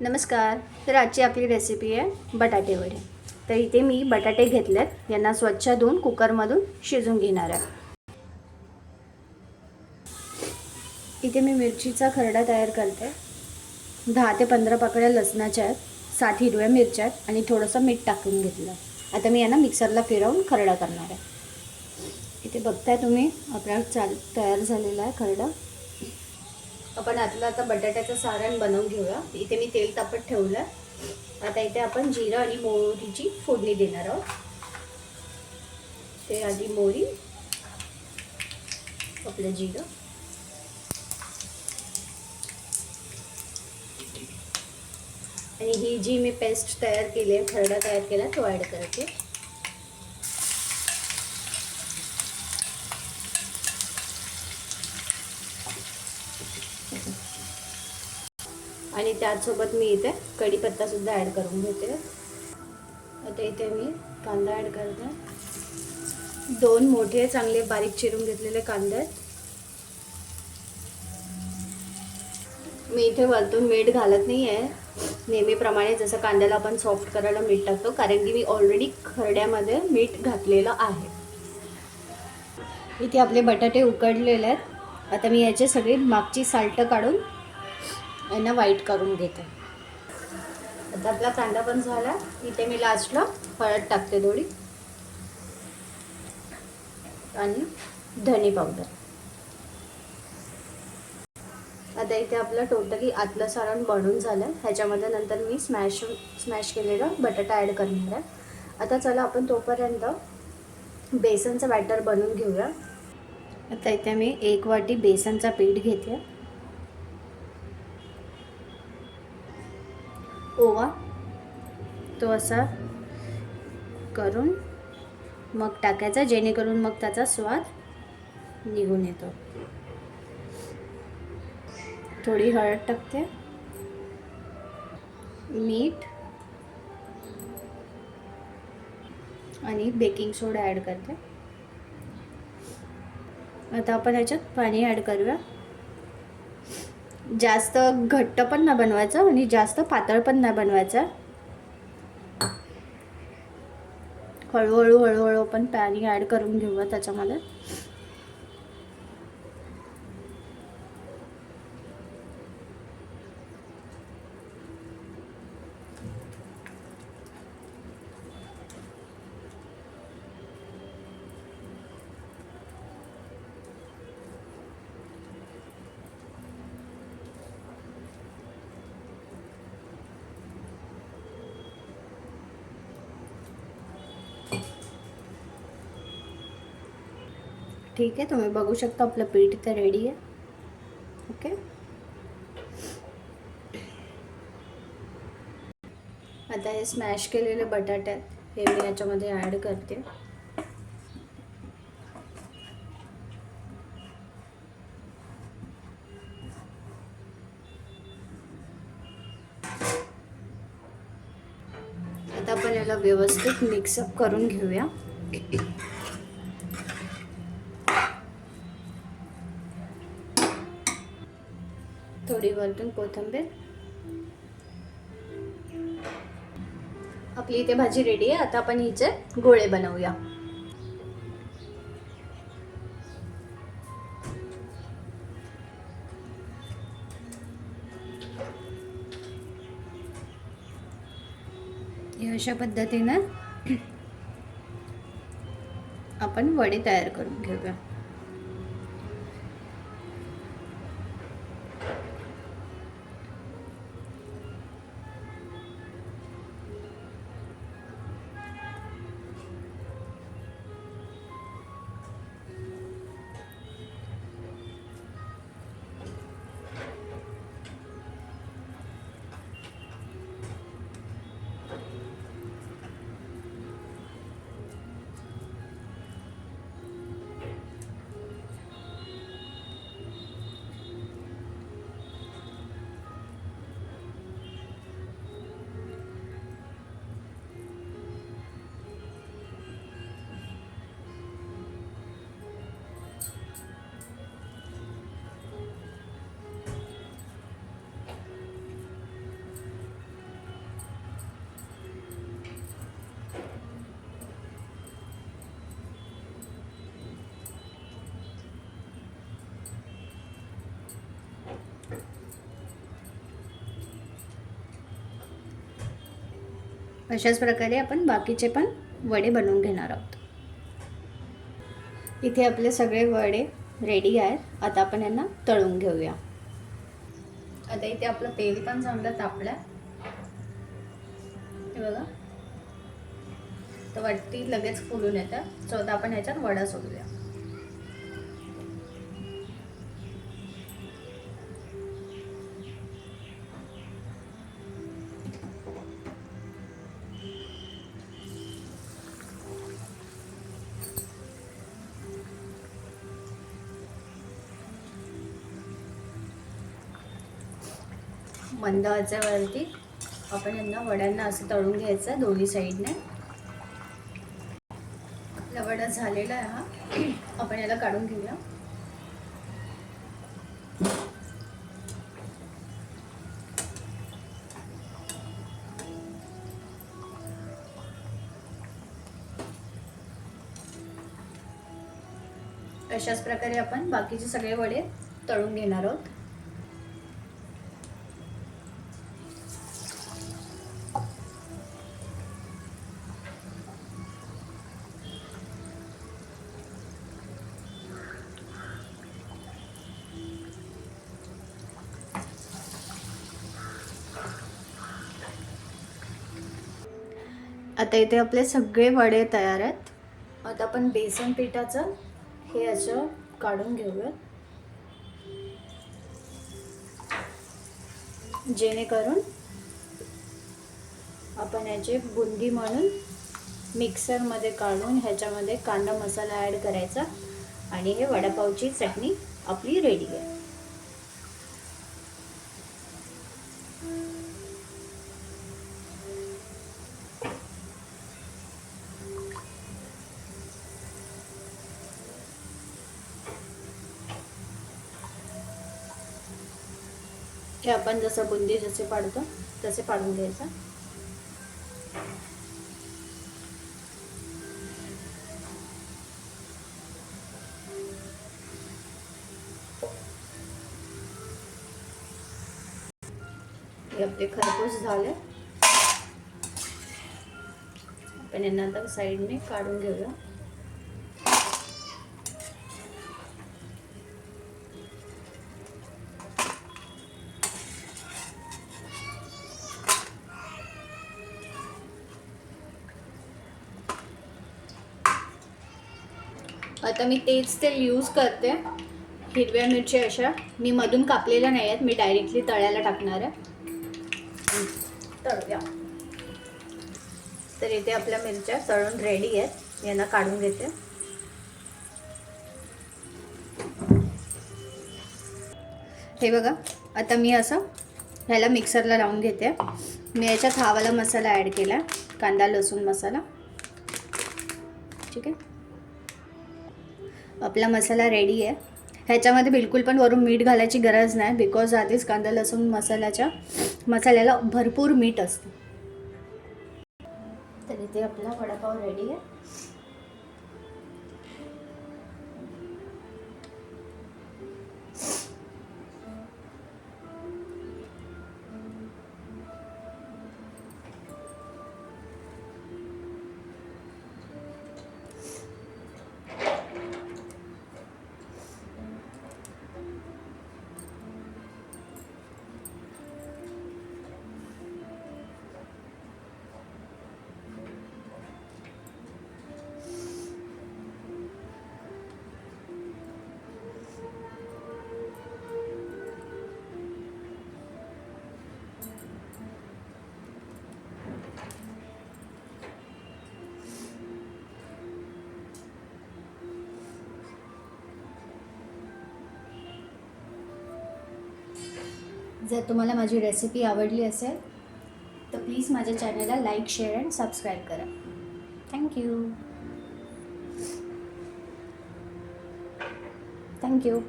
नमस्कार तर आजची आपली रेसिपी आहे बटाटे वडे. तर इथे मी बटाटे घेतलेत यांना स्वच्छ धुवून कुकरमधून शिजून घेणार आहे. इथे मी मिरचीचा खरडा तयार करते. दहा ते पंधरा पाकळ्या लसणाच्या आहेत सात हिरव्या मिरच्या आहेत आणि थोडंसं मीठ टाकून घेतलं आता मी यांना मिक्सरला फिरवून खरडा करणार आहे. इथे बघताय तुम्ही आपला चाल तयार झालेला आहे खरडा. आपण आतलं आता बटाट्याचं सारण बनवून घेऊया. इथे मी तेल तापत ठेवलं आता इथे आपण जिरं आणि मोहरीची फोडणी देणार आहोत. ते आधी मोहरी आपलं जिरं. आणि ही जी मी पेस्ट तयार केली आहे खरडा तयार केला तो ॲड करते. आणि त्याचसोबत मी इथे कढीपत्तासुद्धा ॲड करून घेते. आता इथे मी कांदा ॲड करते. दोन मोठे चांगले बारीक चिरून घेतलेले कांदे. आहेत मी इथे वरतून मीठ घालत नाही आहे नेहमीप्रमाणे जसं कांद्याला आपण सॉफ्ट करायला मीठ टाकतो कारण की मी ऑलरेडी खरड्यामध्ये मीठ घातलेलं आहे. इथे आपले बटाटे उकडलेले आहेत. आता मी याचे सगळी मागची साल्टं काढून यांना वाईट करून घेते. आता आपला कांदा पण झाला. इथे मी लास्टला हळद टाकते थोडी. आणि धने पावडर आता इथे आपलं टोटली आतलं सारण बनून झालं. ह्याच्यामध्ये नंतर मी स्मॅश स्मॅश केलेलं बटाटा ॲड करणार आहे. आता चला आपण तोपर्यंत बेसनचं बॅटर बनवून घेऊया. आता इथे मी एक वाटी बेसनचा पीठ घेते. तो असा करून मग टाकायचा जेणेकरून मग त्याचा स्वाद निघून येतो. थोडी हळद टाकते. मीठ आणि बेकिंग सोडा ॲड करते. आता आपण ह्याच्यात पाणी ॲड करूया. जास्त घट्ट पण नाही बनवायचं आणि जास्त पातळ पण नाही बनवायचं. हळूहळू हळूहळू आपण पाणी ॲड करून घेऊया त्याच्यामध्ये. ठीक आहे तुम्ही बघू शकता आपलं पीठ इथं रेडी आहे. ओके आता हे स्मॅश केलेले बटाटे आहेत हे मी याच्यामध्ये ॲड करते. आता आपण याला व्यवस्थित मिक्सअप करून घेऊया. थोडी वरतून कोथिंबीर. आपली इथे भाजी रेडी आहे. आता आपण हिचे गोळे बनवूया. अशा पद्धतीनं आपण वडे तयार करून घेऊया. अशाच प्रकारे आपण बाकीचे पण वडे बनवून घेणार आहोत. इथे आपले सगळे वडे रेडी आहेत. आता आपण यांना तळून घेऊया. आता इथे आपलं तेल पण चांगलं तापलं. हे बघा. तर वरती लगेच फुलून येतं. सो आता आपण ह्याच्यात वडा सोडूया. मंद आचेवरती आपण यांना वड्यांना असं तळून घ्यायचं आहे दोन्ही साईडने. आपला वडा झालेला आहे हा. आपण याला काढून घेऊया. अशाच प्रकारे आपण बाकीचे सगळे वडे तळून घेणार आहोत. आता इथे आपले सगळे वडे तयार आहेत. आता आपण बेसन पिठाचं हे असं काढून घेऊयात जेणेकरून आपण याचे बुंदी म्हणून मिक्सरमध्ये काढून ह्याच्यामध्ये कांदा मसाला ॲड करायचा आणि हे वडापावची चटणी आपली रेडी आहे. हे आपण जसं बुंदी जसे पाडतो तसे पाडून घ्यायचं. हे आपले खरपूस झाले. आपण यांना आता साईडने काढून घेऊया. आता मी तेच तेल यूज करते. हिरव्या मिरच्या अशा. मी मधून कापलेल्या नाही आहेत मी डायरेक्टली तळ्याला टाकणार आहे. तळूया. तर इथे आपल्या मिरच्या तळून रेडी आहेत. यांना काढून घेते. हे बघा आता मी असं ह्याला मिक्सरला लावून घेते. मी याच्यात हावाला मसाला ॲड केला कांदा लसूण मसाला. ठीक आहे? आपला मसाला रेडी आहे. ह्याच्यामध्ये बिलकुल पण वरून मीठ घालायची गरज नाही. बिकॉज आधीच कांदा लसूण मसाल्याच्या मसाल्याला भरपूर मीठ असतं. तर इथे आपला वडापाव रेडी आहे. जर तुम्हाला माझी रेसिपी आवडली असेल तर प्लीज माझ्या चॅनलला लाईक शेअर अँड सबस्क्राईब करा. Thank you thank you